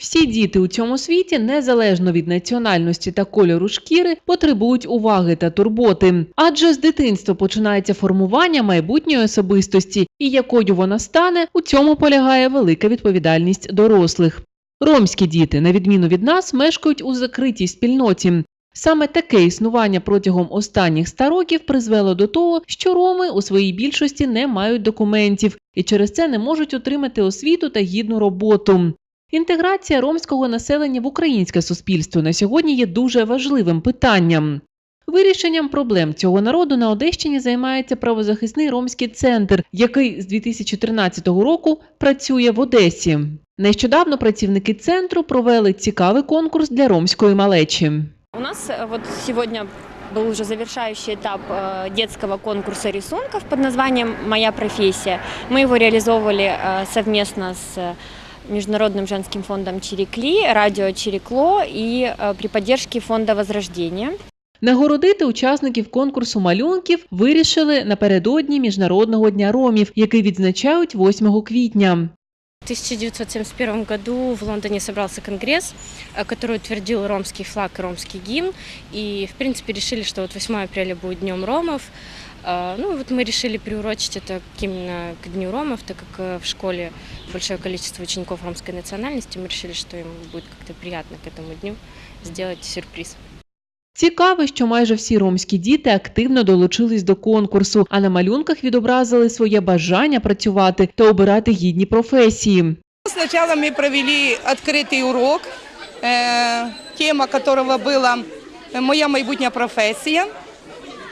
Всі діти у цьому світі, незалежно від національності та кольору шкіри, потребують уваги та турботи. Адже з дитинства починається формування майбутньої особистості, і якою вона стане, у цьому полягає велика відповідальність дорослих. Ромські діти, на відміну від нас, мешкають у закритій спільноті. Саме таке існування протягом останніх ста років призвело до того, що роми у своїй більшості не мають документів і через це не можуть отримати освіту та гідну роботу. Інтеграція ромського населення в українське суспільство на сьогодні є дуже важливим питанням. Вирішенням проблем цього народу на Одещині займається правозахисний ромський центр, який з 2013 року працює в Одесі. Нещодавно працівники центру провели цікавий конкурс для ромської малечі. У нас э, вот сегодня был уже завершающий этап э, детского конкурса рисунков под названием «Моя профессия». Мы его реализовывали э, совместно с э, Международным женским фондом Чирикли, радио Чирикло и э, при поддержке фонда Возрождения. Нагородити учасників конкурсу малюнків вирішили напередодні Міжнародного дня ромів, який відзначають 8 квітня. В 1971 году в Лондоне собрался конгресс, э, который утвердил ромский флаг и ромский гимн. И, в принципе, решили, что вот 8 апреля будет Днем ромов. Э, Ну, и вот мы решили приурочить это к- именно к Дню ромов, так как э, в школе большое количество учеников ромской национальности. Мы решили, что им будет как-то приятно к этому дню сделать сюрприз. Цікаво, що майже всі ромські діти активно долучились до конкурсу, а на малюнках відобразили своє бажання працювати та обирати гідні професії. Сначала мы провели открытый урок, э, тема которого была «Моя майбутняя профессия».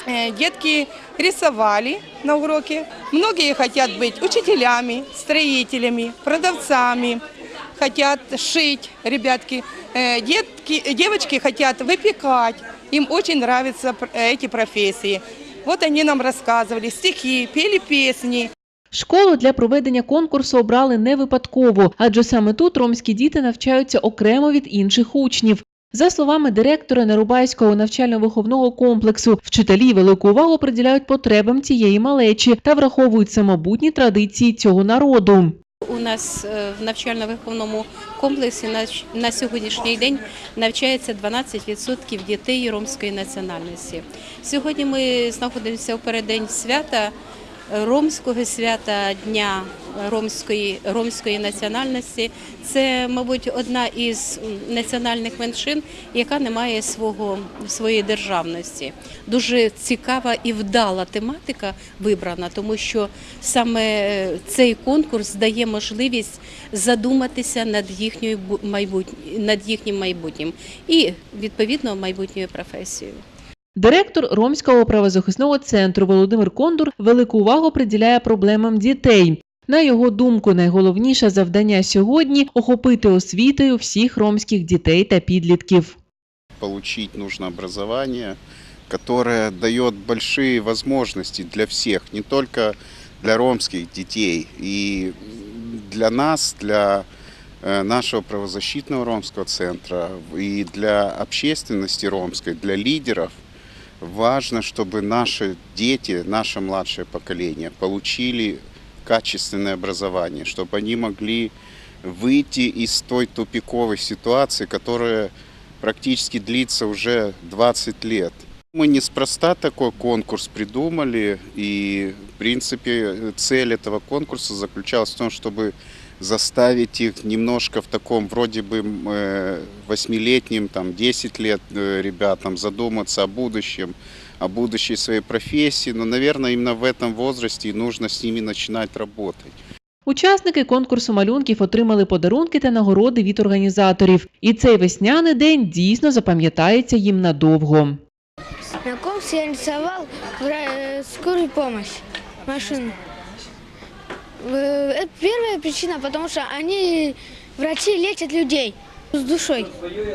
Э, Детки рисовали на уроке. Многие хотят быть учителями, строителями, продавцами, хотят шить, ребятки. Э, Детки, девочки хотят выпекать. Им очень нравятся пр- эти профессии. Вот они нам рассказывали стихи, пели песни. Школу для проведення конкурсу обрали не випадково, адже саме тут ромські діти навчаються окремо від інших учнів. За словами директора Нерубайського навчально-виховного комплексу, вчителі велику увагу приділяють потребам цієї малечі та враховують самобутні традиції цього народу. У нас е, в навчально-виховному комплексі на, сьогоднішній день навчається 12% дітей ромської національності. Сьогодні ми знаходимося у переддень свята ромського свята Дня ромської, ромської національності. Це, мабуть, одна із національних меншин, яка не має свого, своєї державності. Дуже цікава і вдала тематика вибрана, тому що саме е, цей конкурс дає можливість задуматися над їхньою бу- майбут- над їхнім майбутнім і відповідно майбутньою професією. Директор Ромського правозахисного центру Володимир Кондур велику увагу приділяє проблемам дітей. На його думку, найголовніше завдання сьогодні охопити освітою всіх ромських дітей та підлітків. получить нужно образование, которое дает большие возможности для всех, не только для ромских детей. И для нас, для э, нашего правозащитного ромского центра и для общественности ромской, для лидеров важно, чтобы наши дети, наше младшее поколение получили качественное образование, чтобы они могли выйти из той тупиковой ситуации, которая практически длится уже 20 лет. Мы неспроста такой конкурс придумали, и, в принципе, цель этого конкурса заключалась в том, чтобы заставить их немножко в таком вроде бы м, э, восьмилетнем, там, 10 лет э, ребятам задуматься о будущем, о будущей своей профессии. Но, наверное, именно в этом возрасте и нужно с ними начинать работать. Учасники конкурсу малюнків отримали подарунки та нагороди від організаторів. І цей весняний день дійсно запам'ятається їм надовго. На конкурсе я рисовал вра- э, скорую помощь, машину. Э, Это первая причина, потому что они, врачи, лечат людей с душой.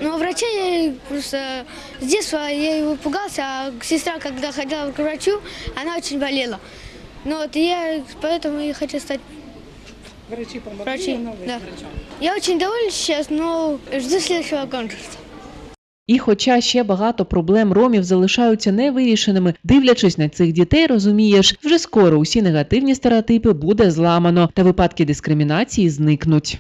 Но врача я просто с детства я его пугался, а сестра, когда ходила к врачу, она очень болела. Ну вот я поэтому и хочу стать врачом. Да. Я очень довольна сейчас, но жду следующего конкурса. І хоча ще багато проблем ромів залишаються невирішеними, дивлячись на цих дітей, розумієш, вже скоро усі негативні стереотипи буде зламано та випадки дискримінації зникнуть.